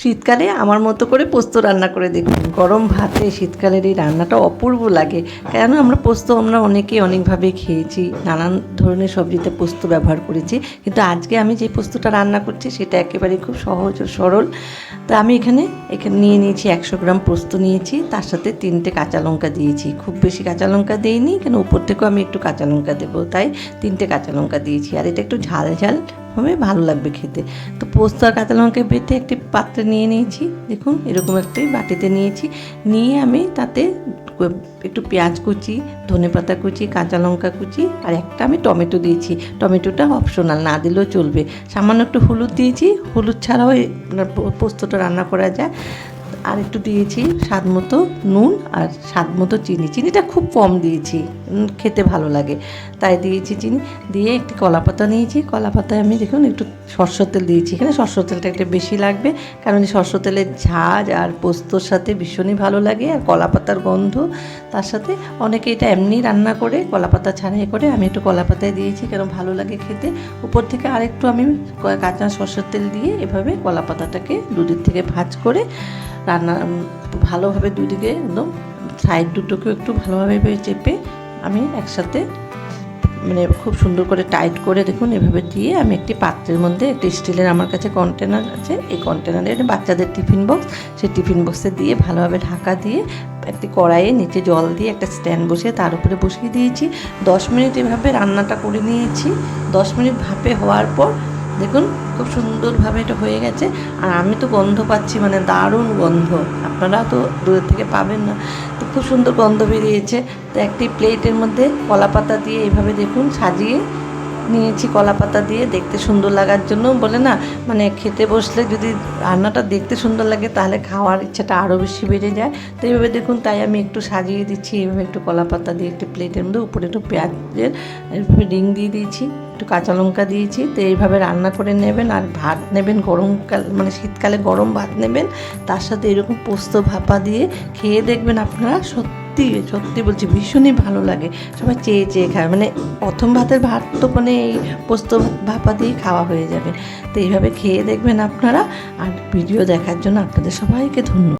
শীতকালে আমার মতো করে পোস্ত রান্না করে দেখুন গরম ভাতে শীতকালের এই রান্নাটা অপূর্ব লাগে। কেন আমরা পোস্ত আমরা অনেকেই অনেকভাবে খেয়েছি, নানান ধরনের সবজিতে পোস্ত ব্যবহার করেছি। কিন্তু আজকে আমি যে পোস্তটা রান্না করছি সেটা একেবারে খুব সহজ ও সরল। তো আমি এখানে এখানে নিয়ে নিয়েছি একশো গ্রাম পোস্ত নিয়েছি, তার সাথে তিনটে কাঁচা লঙ্কা দিয়েছি। খুব বেশি কাঁচা লঙ্কা দিইনি, কেন উপর থেকেও আমি একটু কাঁচা লঙ্কা দেবো। তাই তিনটে কাঁচা লঙ্কা দিয়েছি। আর এটা একটু ঝাল ঝাল হবে, ভালো লাগবে খেতে। তো পোস্ত আর কাঁচা লঙ্কা বেটে একটি পাত্রে নিয়ে নিয়েছি। দেখুন, এরকম একটি বাটিতে নিয়েছি। নিয়ে আমি তাতে একটু পেঁয়াজ কুচি, ধনে পাতা কুচি, কাঁচা লঙ্কা কুচি আর একটা আমি টমেটো দিয়েছি। টমেটোটা অপশনাল না দিলেও চলবে। সামান্য একটু হলুদ দিয়েছি। হলুদ ছাড়াও পোস্তটা রান্না করা যায়। আর একটু দিয়েছি স্বাদ মতো নুন আর স্বাদ মতো চিনি। চিনিটা খুব কম দিয়েছি খেতে ভালো লাগে। তাই দিয়েছি চিনি, দিয়ে একটি কলা পাতা নিয়েছি। কলা পাতায় আমি দেখুন একটু সরষের তেল দিয়েছি। এখানে সরষের তেলটা একটু বেশি লাগবে, কারণ সরষের তেলের ঝাঁজ আর পোস্তর সাথে ভীষণই ভালো লাগে। আর কলা পাতার গন্ধ, তার সাথে অনেকে এটা এমনি রান্না করে কলা পাতা ছাড়াই করে। আমি একটু কলা পাতায় দিয়েছি, কেন ভালো লাগে খেতে। উপর থেকে আরেকটু আমি কাঁচা সরষের তেল দিয়ে এভাবে কলা পাতাটাকে দুদিক থেকে ভাজ করে রান্না ভালোভাবে দুদিকে একদম সাইড দুটোকে একটু ভালোভাবে চেপে আমি একসাথে মানে খুব সুন্দর করে টাইট করে দেখুন, এভাবে দিয়ে আমি একটি পাত্রের মধ্যে, একটি স্টিলের আমার কাছে কন্টেনার আছে, এই কন্টেনারে বাচ্চাদের টিফিন বক্স, সেই টিফিন বক্সে দিয়ে ভালোভাবে ঢাকা দিয়ে একটি কড়াইয়ে নিচে জল দিয়ে একটা স্ট্যান্ড বসিয়ে তার উপরে বসিয়ে দিয়েছি। দশ মিনিট এভাবে রান্নাটা করে নিয়েছি। দশ মিনিট ভাপে হওয়ার পর দেখুন, খুব সুন্দরভাবে এটা হয়ে গেছে। আর আমি তো গন্ধ পাচ্ছি মানে দারুণ গন্ধ। আপনারা তো দূরের থেকে পাবেন না। তো খুব সুন্দর গন্ধ বেরিয়েছে। তো একটি প্লেটের মধ্যে কলা পাতা দিয়ে এভাবে দেখুন সাজিয়ে নিয়েছি কলা পাতা দিয়ে দেখতে সুন্দর লাগার জন্য। বলে না মানে খেতে বসলে যদি রান্নাটা দেখতে সুন্দর লাগে, তাহলে খাওয়ার ইচ্ছাটা আরও বেশি বেড়ে যায়। তো এইভাবে দেখুন, তাই আমি একটু সাজিয়ে দিচ্ছি। এইভাবে একটু কলা পাতা দিয়ে একটি প্লেটের মধ্যে, উপরে একটু পেঁয়াজের, এইভাবে রিং দিয়ে দিয়েছি। একটু কাঁচা লঙ্কা দিয়েছি, তো এইভাবে রান্না করে নেবেন আর ভাত নেবেন গরমকাল মানে শীতকালে গরম ভাত নেবেন, তার সাথে এরকম পোস্ত ভাপা দিয়ে খেয়ে দেখবেন আপনারা সত্যি সত্যি বলছি, ভীষণই ভালো লাগে। সবাই চেয়ে চেয়ে খায় মানে প্রথম ভাতের ভাত তো মানে এই পোস্ত ভাপা দিয়ে খাওয়া হয়ে যাবে। তো এইভাবে খেয়ে দেখবেন আপনারা, আর ভিডিও দেখার জন্য আপনাদের সবাইকে ধন্যবাদ।